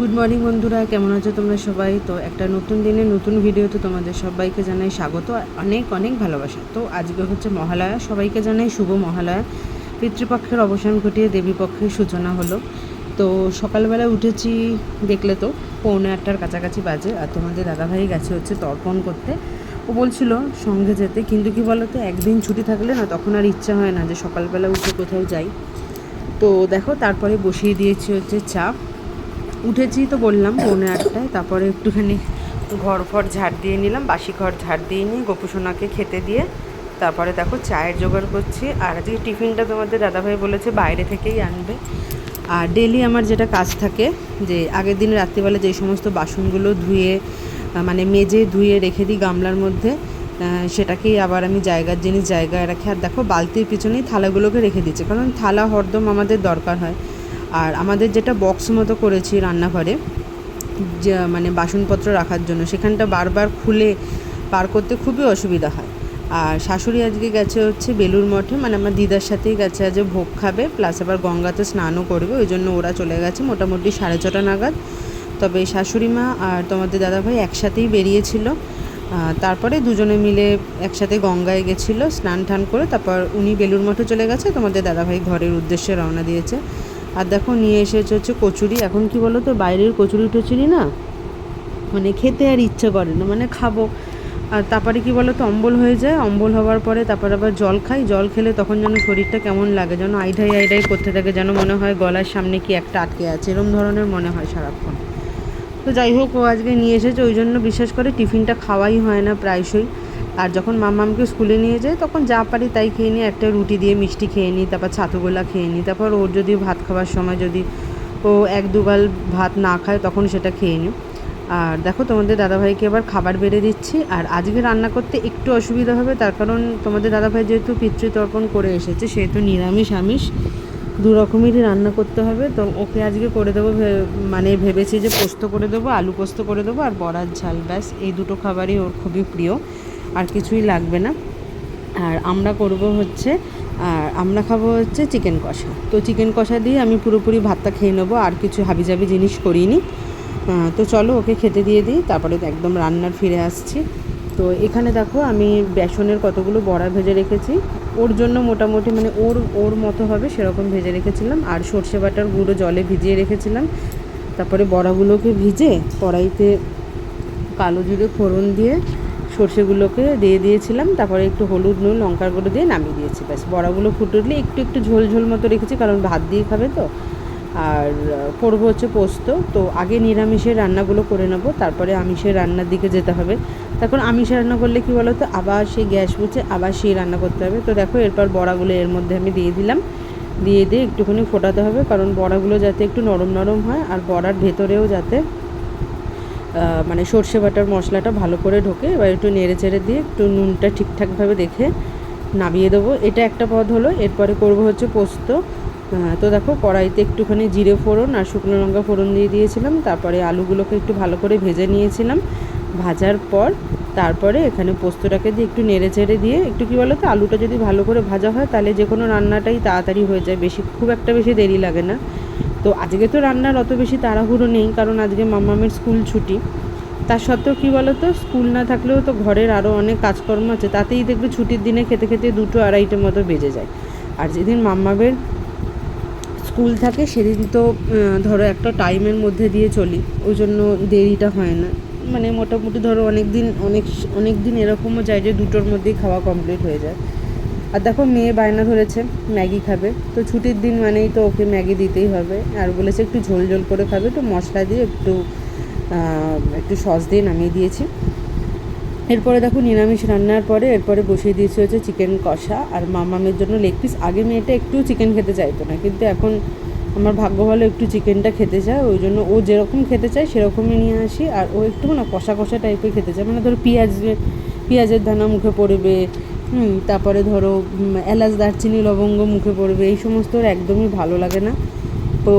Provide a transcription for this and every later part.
Good morning বন্ধুরা। কেমন আছো তোমরা সবাই? তো একটা নতুন দিনে নতুন ভিডিওতে তোমাদের সবাইকে জানাই স্বাগত অনেক অনেক ভালোবাসা। তো আজকে হচ্ছে মহালয়া। সবাইকে জানাই শুভ মহালয়া। পিতৃপক্ষের অবসান ঘটিয়ে দেবীপক্ষের সূচনা হলো। তো সকালবেলা উঠেছি, দেখলে তো পৌনে আটটার কাছাকাছি বাজে আর তোমাদের দাদাভাই গেছে হচ্ছে তর্পণ করতে। ও বলছিল সঙ্গে যেতে, কিন্তু কি বলতো, একদিন ছুটি থাকলে না তখন আর ইচ্ছা হয় না যে সকালবেলা উঠে কোথাও যাই। তো দেখো, তারপরে বসিয়ে দিয়েছি হচ্ছে চা। উঠেছি তো বললাম পৌনে আটটায় তারপরে একটুখানি ঘর ফর ঝাড় দিয়ে নিলাম, বাসি ঘর ঝাড় দিয়ে নিয়ে গোপুসোনাকে খেতে দিয়ে তারপরে দেখো চায়ের জোগাড় করছি। আর আজকে টিফিনটা তোমাদের দাদাভাই বলেছে বাইরে থেকেই আনবে। আর ডেলি আমার যেটা কাজ থাকে, যে আগের দিন রাত্রিবেলা যেই সমস্ত বাসনগুলো ধুয়ে মানে মেজে ধুয়ে রেখে দিই গামলার মধ্যে সেটাকেই আবার আমি জায়গার জিনিস জায়গায় রাখি। আর দেখো বালতির পিছনেই থালাগুলোকে রেখে দিচ্ছি, কারণ থালা হরদম আমাদের দরকার হয়। আর আমাদের যেটা বক্স মতো করেছি রান্নাঘরে মানে বাসনপত্র রাখার জন্য, সেখানটা বারবার খুলে পার করতে খুবই অসুবিধা হয়। আর শাশুড়ি আজকে গেছে হচ্ছে বেলুর মঠে মানে আমার দিদার সাথেই গেছে আজ ভোগ খাবে প্লাস আবার গঙ্গাতে স্নানও করবে, ওই জন্য ওরা চলে গেছে মোটামুটি সাড়ে ছটা নাগাদ। তবে শাশুড়ি মা আর তোমাদের দাদাভাই একসাথেই বেরিয়েছিল। তারপরে দুজনে মিলে একসাথে গঙ্গায় গেছিল, স্নান টান করে, তারপর উনি বেলুর মঠে চলে গেছে, তোমাদের দাদাভাই ঘরের উদ্দেশ্যে রওনা দিয়েছে। আর দেখো নিয়ে এসেছে হচ্ছে কচুরি। এখন কি বলো তো বাইরের কচুরি টচুরি না মানে খেতে আর ইচ্ছে করে না মানে খাব। আর তারপরে কি বলো তো অম্বল হয়ে যায়, অম্বল হওয়ার পরে তারপর আবার জল খাই। জল খেলে তখন যেন শরীরটা কেমন লাগে, যেন আইঢাই আইঢাই করতে থাকে, যেন মনে হয় গলার সামনে কি একটা আটকে আছে, এরম ধরনের মনে হয় সারাক্ষণ। তো যাই হোক, ও আজকে নিয়ে এসেছে, ওই জন্য বিশেষ করে টিফিনটা খাওয়াই হয় না প্রায়শই। আর যখন মামামকে স্কুলে নিয়ে যায়, তখন যা পারি তাই খেয়ে নিই। একটা রুটি দিয়ে মিষ্টি খেয়ে নিই, তারপর ছাতুগোলা খেয়ে নিই। তারপর ওর যদি ভাত খাওয়ার সময় যদি ও এক দুগাল ভাত না খায়, তখন সেটা খেয়ে নিই। আর দেখো তোমাদের দাদাভাইকে এবার খাবার বেড়ে দিচ্ছি। আর আজকে রান্না করতে একটু অসুবিধা হবে, তার কারণ তোমাদের দাদাভাই যেহেতু পিতৃতর্পণ করে এসেছে, সেহেতু নিরামিষ, আমিষ দু রকমেরই রান্না করতে হবে। তো ওকে আজকে করে দেবো মানে ভেবেছি যে পোস্ত করে দেবো, আলু পোস্ত করে দেবো আর বড়ার ঝাল, ব্যাস। এই দুটো খাবারই ওর খুবই প্রিয়। আর কিছুই লাগবে না। আর আমরা করব হচ্ছে, আর আমরা খাব হচ্ছে চিকেন কষা। তো চিকেন কষা দিয়ে আমি পুরোপুরি ভাতটা খেয়ে নেব, আর কিছু হাবিজাবি জিনিস করিনি। তো চলো ওকে খেতে দিয়ে দিই, তারপরে একদম রান্নার ফিরে আসছি। তো এখানে দেখো আমি বেসনের কতগুলো বড়া ভেজে রেখেছি। ওর জন্য মোটামুটি মানে ওর ওর মতো হবে সেরকম ভেজে রেখেছিলাম। আর সর্ষে বাটার গুঁড়ো জলে ভিজিয়ে রেখেছিলাম। তারপরে বড়াগুলোকে ভিজে কড়াইতে কালো জিরে ফোড়ন দিয়ে সর্ষেগুলোকে দিয়ে দিয়েছিলাম, তারপরে একটু হলুদ নুন, লঙ্কার গুঁড়ো দিয়ে নামিয়ে দিয়েছি, ব্যাস। বড়াগুলো ফুটে উঠলে একটু একটু ঝোল ঝোল মতো রেখেছি, কারণ ভাত দিয়ে খাবে তো। আর করব হচ্ছে পোস্ত, তো আগে নিরামিষের রান্নাগুলো করে নেব, তারপরে আমিষের রান্নার দিকে যেতে হবে। তখন আমিষে রান্না করলে কি বলো তো আবার সেই গ্যাস বুঝে আবার সেই রান্না করতে হবে। তো দেখো, এরপর বড়াগুলো এর মধ্যে আমি দিয়ে দিলাম। দিয়ে দিয়ে একটুখানি ফোটাতে হবে, কারণ বড়াগুলো যাতে একটু নরম নরম হয়, আর বড়ার ভেতরেও যাতে মানে সর্ষে বাটার মশলাটা ভালো করে ঢোকে, এবার একটু নেড়ে চেড়ে দিয়ে একটু নুনটা ঠিকঠাকভাবে দেখে নামিয়ে দেবো। এটা একটা পদ হলো, এরপরে করব হচ্ছে পোস্ত। তো দেখো কড়াইতে একটুখানি জিরে ফোড়ন আর শুকনো লঙ্কা ফোড়ন দিয়ে দিয়েছিলাম, তারপরে আলুগুলোকে একটু ভালো করে ভেজে নিয়েছিলাম। ভাজার পর তারপরে এখানে পোস্তটাকে দিয়ে একটু নেড়ে চেড়ে দিয়ে, একটু কী বলো তো আলুটা যদি ভালো করে ভাজা হয়, তাহলে যে কোনো রান্নাটাই তাড়াতাড়ি হয়ে যায়, বেশি খুব একটা বেশি দেরি লাগে না। তো আজকে তো রান্নার অত বেশি তাড়াহুড়ো নেই, কারণ আজকে মামামের স্কুল ছুটি। তার সত্ত্বেও কী বলো তো স্কুল না থাকলেও তো ঘরের আরও অনেক কাজকর্ম আছে, তাতেই দেখবে ছুটির দিনে খেতে খেতে দুটো আড়াইটের মতো বেজে যায়। আর যেদিন মাম্মাবের স্কুল থাকে, সেদিন তো ধরো একটা টাইমের মধ্যে দিয়ে চলি, ওই জন্য দেরিটা হয় না। মানে মোটামুটি ধরো অনেক দিন অনেক অনেক দিন এরকমও যায় যে দুটোর মধ্যেই খাওয়া কমপ্লিট হয়ে যায়। আর দেখো মেয়ে বায়না ধরেছে, ম্যাগি খাবে। তো ছুটির দিন মানেই তো ওকে ম্যাগি দিতেই হবে। আর বলেছে একটু ঝোল ঝোল করে খাবে, তো মশলা দিয়ে একটু একটু সস দিয়ে নামিয়ে দিয়েছি। এরপরে দেখো নিরামিষ রান্নার পরে, এরপরে বসিয়ে দিয়েছি হচ্ছে চিকেন কষা আর মামামের জন্য লেগ পিস। আগে মেয়েটা একটু চিকেন খেতে চাইতো না, কিন্তু এখন আমার ভাগ্য ভালো একটু চিকেনটা খেতে চায়, ওই জন্য ও যেরকম খেতে চায় সেরকমই নিয়ে আসি। আর ও একটু না কষা কষা টাইপের খেতে চায় মানে ধরো পেঁয়াজ, পেঁয়াজের দানা মুখে পড়বে তারপরে ধরো এলাচ, দারচিনি, লবঙ্গ মুখে পড়বে, এই সমস্ত একদমই ভালো লাগে না। তো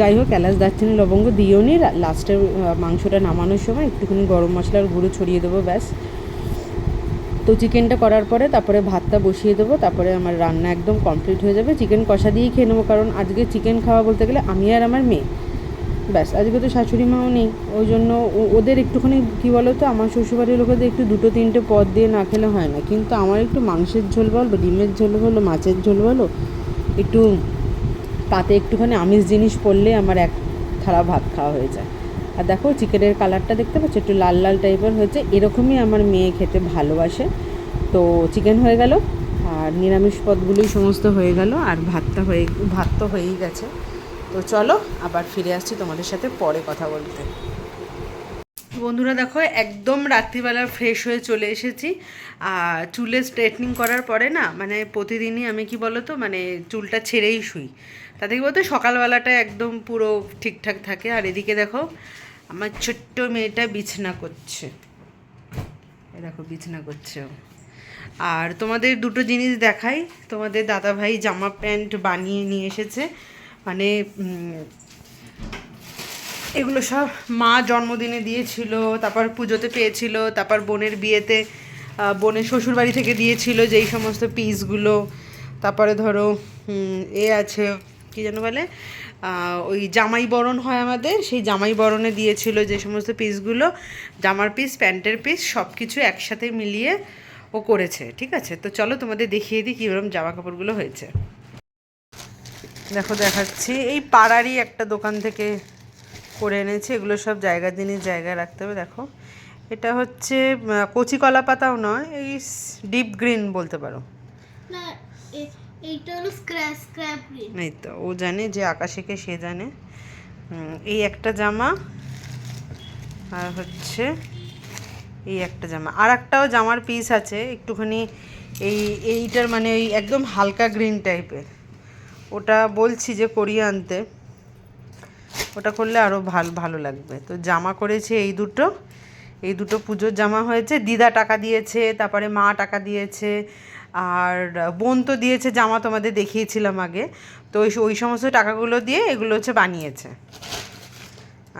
যাই হোক, এলাচ, দারচিনি, লবঙ্গ দিয়েও নি লাস্টের মাংসটা নামানোর সময় একটুখানি গরম মশলার গুঁড়ো ছড়িয়ে দেবো, ব্যাস। তো চিকেনটা করার পরে তারপরে ভাতটা বসিয়ে দেবো, তারপরে আমার রান্না একদম কমপ্লিট হয়ে যাবে। চিকেন কষা দিয়েই খেয়ে নেব, কারণ আজকে চিকেন খাওয়া বলতে গেলে আমি আর আমার মেয়ে। ব্যাস, আজকে তো শাশুড়ি মাও নেই, ওই জন্য ওদের একটুখানি, কী বলো তো আমার শ্বশুরবাড়ির লোকেদের একটু দুটো তিনটে পদ দিয়ে না খেলে হয় না। কিন্তু আমার একটু মাংসের ঝোল বলো, ডিমের ঝোল বলো, মাছের ঝোল বলো, একটু তাতে একটুখানি আমিষ জিনিস পড়লে আমার এক থালা ভাত খাওয়া হয়ে যায়। আর দেখো, চিকেনের কালারটা দেখতে পাচ্ছ, একটু লাল লাল টাইপের হয়েছে, এরকমই আমার মেয়ে খেতে ভালোবাসে। তো চিকেন হয়ে গেল, আর নিরামিষ পদগুলোই সমস্ত হয়ে গেল, আর ভাতটা হয়ে, ভাত তো হয়েই গেছে। তো চলো, আবার ফিরে আসছি তোমাদের সাথে পরে কথা বলতে। বন্ধুরা দেখো, একদম রাত্রিবেলা ফ্রেশ হয়ে চলে এসেছি। আর চুলে স্ট্রেটনিং করার পরে না মানে প্রতিদিনই আমি কি বলো তো মানে চুলটা ছেড়েই শুই। তাতে কি বলতো, সকালবেলাটা একদম পুরো ঠিকঠাক থাকে। আর এদিকে দেখো, আমার ছোট্ট মেয়েটা বিছনা করছে। দেখো, বিছনা করছে। আর তোমাদের দুটো জিনিস দেখাই। তোমাদের দাদাভাই জামা প্যান্ট বানিয়ে নিয়ে এসেছে। মানে এগুলো সব মা জন্মদিনে দিয়েছিল, তারপর পুজোতে পেয়েছিল, তারপর বোনের বিয়েতে বোনের শ্বশুরবাড়ি থেকে দিয়েছিল যেই সমস্ত পিসগুলো। তারপরে ধরো এ আছে, কি যেন বলে ওই জামাই বরণ হয় আমাদের, সেই জামাই বরণে দিয়েছিল যে সমস্ত পিসগুলো, জামার পিস, প্যান্টের পিস সব কিছু একসাথে মিলিয়ে ও করেছে, ঠিক আছে? তো চলো তোমাদের দেখিয়ে দিই কীরকম জামা কাপড়গুলো হয়েছে। দেখো দেখাচ্ছি। এই পাড়ারই একটা দোকান থেকে করে এনেছি। এগুলো সব জায়গা জিনিস জায়গায় রাখতে হবে দেখো। এটা হচ্ছে কচি কলা পাতাও নয় এই ডিপ গ্রিন বলতে পারো। এই তো ও জানে যে আকাশেকে সে জানে। এই একটা জামা আর হচ্ছে এই একটা জামা। আর একটাও জামার পিস আছে একটুখানি এই এইটার মানে ওই একদম হালকা গ্রিন টাইপের ওটা বলছি যে করিয়ে আনতে। ওটা করলে আরও ভালো ভালো লাগবে। তো জামা করেছে এই দুটো। এই দুটো পুজোর জামা হয়েছে। দিদা টাকা দিয়েছে, তারপরে মা টাকা দিয়েছে, আর বোন তো দিয়েছে জামা তোমাদের দেখিয়েছিলাম আগে। তো ওই ওই সমস্ত টাকাগুলো দিয়ে এগুলো হচ্ছে বানিয়েছে।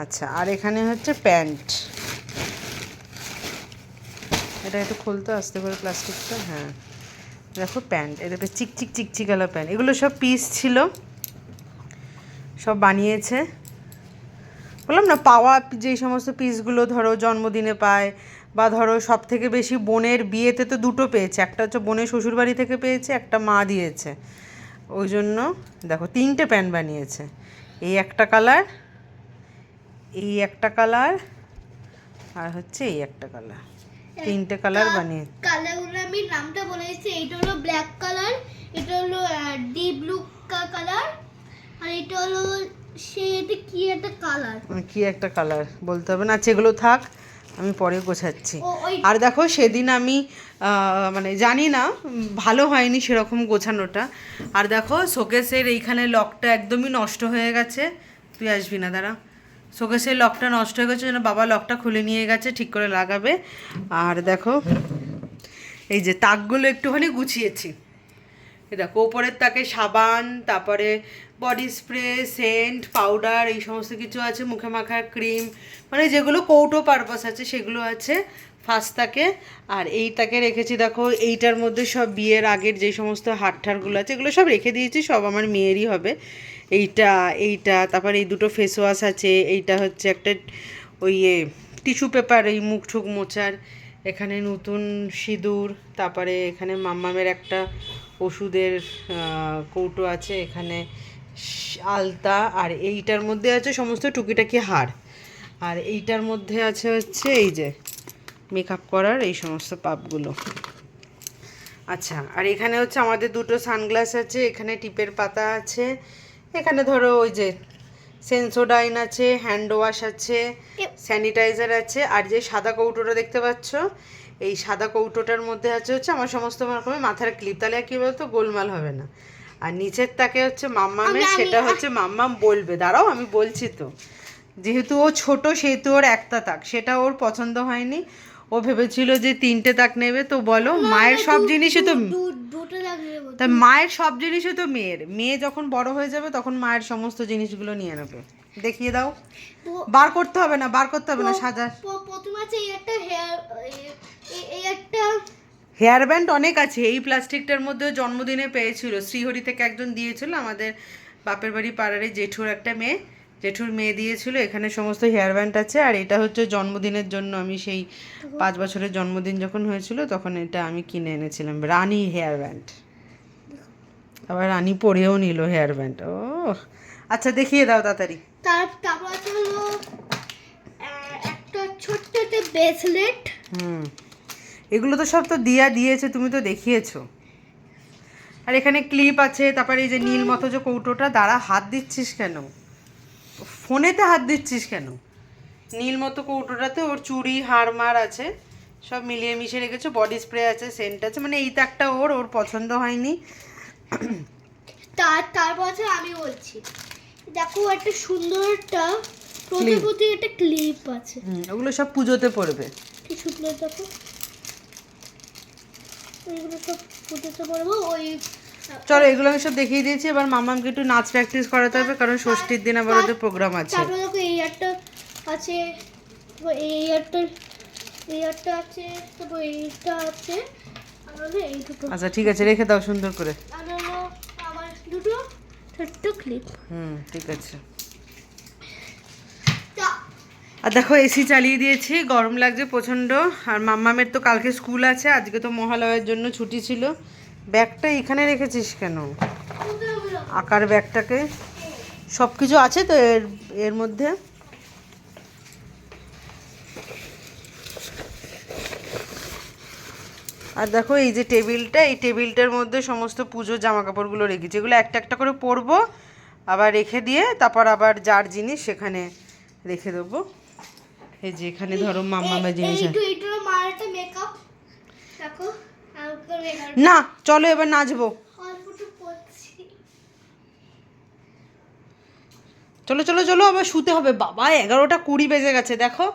আচ্ছা আর এখানে হচ্ছে প্যান্ট। এটা একটু খুলতে আসতে করে প্লাস্টিকটা? হ্যাঁ। দেখো প্যান্ট এটা একটা চিকচিক চিকচিকালা প্যান্ট। এগুলো সব পিস ছিল সব বানিয়েছে। বললাম না পাওয়া যেই সমস্ত পিসগুলো ধরো জন্মদিনে পায় বা ধরো সব থেকে বেশি বোনের বিয়েতে তো দুটো পেয়েছে। একটা হচ্ছে বোনের শ্বশুরবাড়ি থেকে পেয়েছে একটা মা দিয়েছে। ওই জন্য দেখো তিনটে প্যান্ট বানিয়েছে। এই একটা কালার এই একটা কালার আর হচ্ছে এই একটা কালার তিনটে কালার বানিয়ে নামটা বলে দিচ্ছি। এইটা হলো ব্ল্যাক কালার এটা হলো ডিপ ব্লু কালার আর এটা হলো সে এটা কি একটা কালার কি একটা কালার বলতে হবে? না এগুলো থাক আমি পরে গোছাচ্ছি। আর দেখো সেদিন আমি মানে জানি না ভালো হয়নি সেরকম গোছানোটা। আর দেখো শোকেসের এইখানে লকটা একদমই নষ্ট হয়ে গেছে। তুই আসবি না দাঁড়া। শোকেসের লকটা নষ্ট হয়ে গেছে যেন বাবা লকটা খুলে নিয়ে গেছে ঠিক করে লাগাবে। আর দেখো এই যে তাকগুলো একটুখানি গুছিয়েছি। দেখো, ওপরের তাকে সাবান, তারপরে বডি স্প্রে, সেন্ট, পাউডার, এই সমস্ত কিছু আছে, মুখে মাখার ক্রিম মানে যেগুলো কৌটো পারপাস আছে, সেগুলো আছে ফার্স্ট তাকে। আর এই তাকে রেখেছি, দেখো, এইটার মধ্যে সব বিয়ের আগের যে সমস্ত হাটঠারগুলো আছে, এগুলো সব রেখে দিয়েছি, সব আমার মেয়েরই হবে। এইটা এইটা, তারপর এই দুটো ফেস ওয়াশ আছে, এইটা হচ্ছে একটা ওই টিস্যু পেপার এই মুখ ঠুক মোচার এখানে নতুন সিঁদুর, তারপরে এখানে মাম্মামের একটা ওষুধের কৌটো আছে, এখানে আলতা, আর এইটার মধ্যে আছে সমস্ত টুকিটাকি হার। আর এইটার মধ্যে আছে হচ্ছে এই যে মেকআপ করার এই সমস্ত পাপগুলো। আচ্ছা আর এখানে হচ্ছে আমাদের দুটো সানগ্লাস আছে, এখানে টিপের পাতা আছে, এখানে ধরো ওই যে সেন্সোডাইন আছে হ্যান্ড ওয়াশ আছে স্যানিটাইজার আছে আর যে সাদা কৌটোটা দেখতে পাচ্ছ এই সাদা কৌটোটার মধ্যে আছে হচ্ছে আমার সমস্ত রকমের মাথার ক্লিপ। তাহলে কি বলতো গোলমাল হবে না। আর নিচের তাকে হচ্ছে মাম্মামের সেটা হচ্ছে মাম্মাম বলবে। দাঁড়াও আমি বলছি তো। যেহেতু ও ছোট সেহেতু ওর একটা তাক। সেটা ওর পছন্দ হয়নি। ও ভেবেছিল যে তিনটে তাক নেবে তো বলো মায়ের সব জিনিসই তো তা মায়ের সব জিনিসই তো মেয়ের। মেয়ে যখন বড় হয়ে যাবে তখন মায়ের সমস্ত জিনিসগুলো নিয়ে নেবে। দেখিয়ে দাও। বার করতে হবে না বার করতে হবে না সাজা প্রথমে আছে এই একটা হেয়ার এই একটা হেয়ার ব্যান্ড অনেক আছে। এই প্লাস্টিকটার মধ্যেও জন্মদিনে পেয়েছিল। শ্রীহরি থেকে একজন দিয়েছিল আমাদের বাপের বাড়ি পাড়ারে জেঠুর একটা মেয়ে। জেঠুর মেয়ে দিয়েছিল। এখানে সমস্ত হেয়ার ব্যান্ড আছে। আর এটা হচ্ছে জন্মদিনের জন্য আমি সেই পাঁচ বছরের জন্মদিন যখন হয়েছিল তখন এটা আমি কিনে এনেছিলাম। রানী হেয়ার ব্যান্ড আবার রানী পরেও নিল হেয়ার ব্যান্ড ও আচ্ছা দেখিয়ে দাও তাড়াতাড়ি। তার তারপর হলো একটা ছোট্ট একটা ব্রেসলেট হুম। এগুলো তো সব তো দিয়া দিয়েছে তুমি তো দেখিয়েছো। আর এখানে ক্লিপ আছে তারপরে এই যে নীল মতো যে কৌটোটা দাঁড়া হাত দিচ্ছিস কেন? ফোনেতে হাত দিচ্ছিস কেন? নীল মতো কৌটোটাতে ওর চুড়ি হারমার আছে সব মিলিয়ে মিশিয়ে রেখেছো বডি স্প্রে আছে সেন্ট আছে মানে এই তো একটা ওর ওর পছন্দ হয়নি। তার তারপর আছে আমি বলছি। দেখো একটা সুন্দর একটা প্রতি Clip. প্রতি একটা ক্লিপ আছে। ওগুলো সব পুজোতে পড়বে। কি সুন্দর দেখো। ওইগুলো সব পুজোতে পড়ব ওই চলো এগুলো আমি সব দেখিয়ে দিয়েছি। এবার মামামকে একটু নাচ প্র্যাকটিস করাতে হবে কারণ ষষ্ঠীর দিন আবার ওদের প্রোগ্রাম আছে। তারপরে দেখো এই একটা আছে এই একটা এই একটা আছে তারপর এইটা আছে আচ্ছা ঠিক আছে রেখে দাও সুন্দর করে আর হলো আমার দুটো ছোট্ট ক্লিপ হুম ঠিক আছে। আর দেখো এসি চালিয়ে দিয়েছি গরম লাগছে প্রচণ্ড। আর মাম্মামের তো কালকে স্কুল আছে আজকে তো মহালয়ের জন্য ছুটি ছিল। ব্যাগটা এখানে রেখেছিস কেন? আকার ব্যাগটাকে। সব কিছু আছে তো এর এর মধ্যে? আর দেখো এই যে টেবিলটা এই টেবিলটার মধ্যে সমস্ত পুজোর জামা কাপড়গুলো রেখেছি। এগুলো একটা একটা করে পরবো আবার রেখে দিয়ে তারপর আবার যার জিনিস সেখানে রেখে দেবো। এই যে এখানে ধরো মাম্মামের জিনিস না চলো এবার নাচবো। চলো চলো চলো আবার শুতে হবে। বাবা এগারোটা কুড়ি বেজে গেছে দেখো।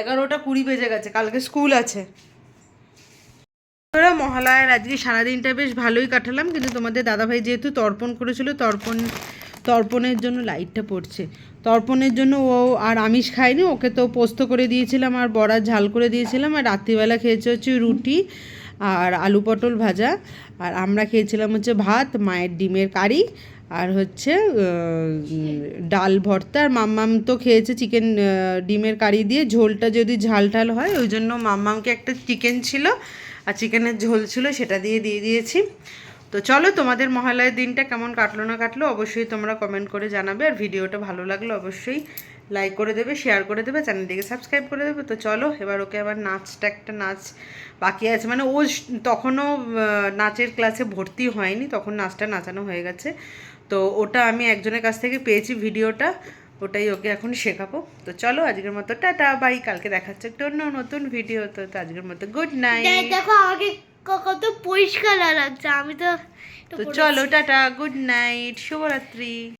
এগারোটা কুড়ি বেজে গেছে কালকে স্কুল আছে। মহালয়ার আজকে সারাদিনটা বেশ ভালোই কাটালাম, কিন্তু তোমাদের দাদাভাই যেহেতু তর্পণ করেছিল, তর্পণ, তর্পণের জন্য লাইটটা পড়ছে। তর্পণের জন্য ও আর আমিষ খায়নি, ওকে তো পোস্ত করে দিয়েছিলাম আর বড়ার ঝাল করে দিয়েছিলাম, আর রাত্রিবেলা খেয়েছে হচ্ছে রুটি আর আলু পটল ভাজা, আর আমরা খেয়েছিলাম হচ্ছে ভাত, মায়ের ডিমের কারি আর হচ্ছে ডাল ভর্তা, আর মাম্মাম তো খেয়েছে চিকেন ডিমের কারি দিয়ে, ঝোলটা যদি ঝাল ঝাল হয়, ওই জন্য মাম্মামকে একটা চিকেন ছিল আর চিকেনের ঝোল ছিল সেটা দিয়ে দিয়ে দিয়েছি। তো চলো তোমাদের মহালয়ের দিনটা কেমন কাটলো না কাটলো অবশ্যই তোমরা কমেন্ট করে জানাবে। আর ভিডিওটা ভালো লাগল অবশ্যই লাইক করে দেবে শেয়ার করে দেবে, চ্যানেলটিকে সাবস্ক্রাইব করে দেবে। তো চলো এবার ওকে আবার নাচটা একটা নাচ বাকি আছে। মানে ও তখনও নাচের ক্লাসে ভর্তি হয়নি, তখন নাচটা নাচানো হয়ে গেছে। তো ওটা আমি একজনের কাছ থেকে পেয়েছি ভিডিওটা। ওটাই ওকে এখন শেখাবো। তো চলো আজকের মতো টাটা বাই। কালকে দেখাচ্ছে একটু অন্য নতুন ভিডিও তো আজকের মতো গুড নাইট দেখো আগে কত পরিষ্কার লাগছে আমি তো তো চলো টাটা গুড নাইট শুভরাত্রি।